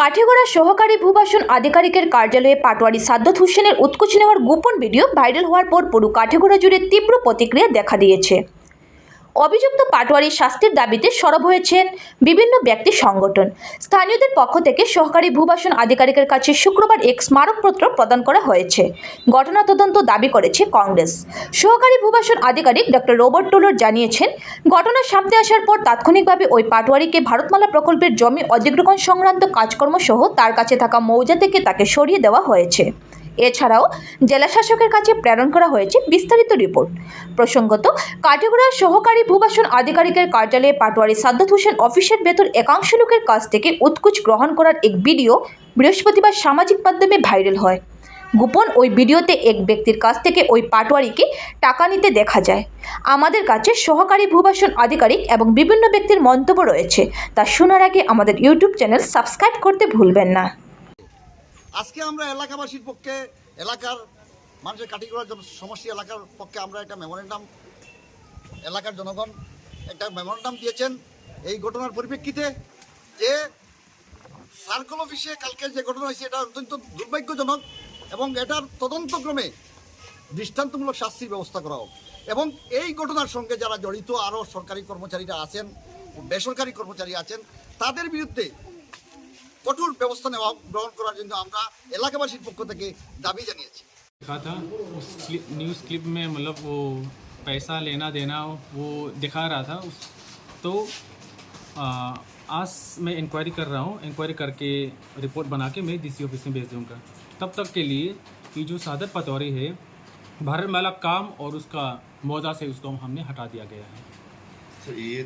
কাঠিগড়া সহকারী ভূবাসন আধিকারিকের কার্যালয়ে পাটোয়ারি সাদ্দত হোসেনের উৎকোচ নেওয়ার গোপন ভিডিও ভাইরাল হওয়ার পর পুরো কাঠেগড়া জুড়ে তীব্র প্রতিক্রিয়া দেখা দিয়েছে। অভিযুক্ত পাটোয়ারির শাস্তির দাবিতে সরব হয়েছেন বিভিন্ন ব্যক্তি সংগঠন। স্থানীয়দের পক্ষ থেকে সহকারী ভূবাসন আধিকারিকের কাছে শুক্রবার এক স্মারকপত্র প্রদান করা হয়েছে। ঘটনা তদন্ত দাবি করেছে কংগ্রেস। সহকারী ভূবাসন আধিকারিক ডক্টর রোবট টোলর জানিয়েছেন ঘটনার সামনে আসার পর তাৎক্ষণিকভাবে ওই পাটোয়ারিকে ভারতমালা প্রকল্পের জমি অধিগ্রহণ সংক্রান্ত কাজকর্ম সহ তার কাছে থাকা মৌজা থেকে তাকে সরিয়ে দেওয়া হয়েছে। এছাড়াও জেলা শাসকের কাছে প্রেরণ করা হয়েছে বিস্তারিত রিপোর্ট। প্রসঙ্গত, কাটিগড়া সহকারী ভূবাসন আধিকারিকের কার্যালয়ে পাটোয়ারি সাদ্দাত হোসেন অফিসের ভেতর একাংশ লোকের কাছ থেকে উৎকুচ গ্রহণ করার এক ভিডিও বৃহস্পতিবার সামাজিক মাধ্যমে ভাইরাল হয়। গোপন ওই ভিডিওতে এক ব্যক্তির কাছ থেকে ওই পাটোয়ারিকে টাকা নিতে দেখা যায়। আমাদের কাছে সহকারী ভূবাসন আধিকারিক এবং বিভিন্ন ব্যক্তির মন্তব্য রয়েছে, তা শোনার আগে আমাদের ইউটিউব চ্যানেল সাবস্ক্রাইব করতে ভুলবেন না। আজকে আমরা এলাকাবাসীর পক্ষে এলাকার মানুষের কাটিগড়ার জন সমষ্টি এলাকার পক্ষে আমরা একটা মেমোরেন্ডাম এলাকার জনগণ একটা মেমোরেন্ডাম দিয়েছেন এই ঘটনার পরিপ্রেক্ষিতে যে সার্কল অফিসে কালকে যে ঘটনা হয়েছে এটা অত্যন্ত দুর্ভাগ্যজনক এবং এটার তদন্তক্রমে দৃষ্টান্তমূলক শাস্তির ব্যবস্থা করা হোক। এবং এই ঘটনার সঙ্গে যারা জড়িত আরও সরকারি কর্মচারীরা আছেন, বেসরকারি কর্মচারী আছেন, তাদের বিরুদ্ধে কঠোর ব্যবস্থা নেওয়া গ্রহণ করার জন্য আমরা এলাকাবাসীর পক্ষ থেকে দাবি জানিয়েছি देखा था उस क्लिप न्यूज़ क्लिप में मतलब वो पैसा लेना देना वो दिखा रहा था उस तो आ, आज मैं इंक्वायरी कर रहा हूँ इंक्वायरी करके रिपोर्ट बना के मैं डीसी ऑफिस में भेज दूँगा तब तक के लिए ये जो सादर पतौरी है भारत माला काम और उसका मौजा से उसको हमने हटा दिया गया है सर ये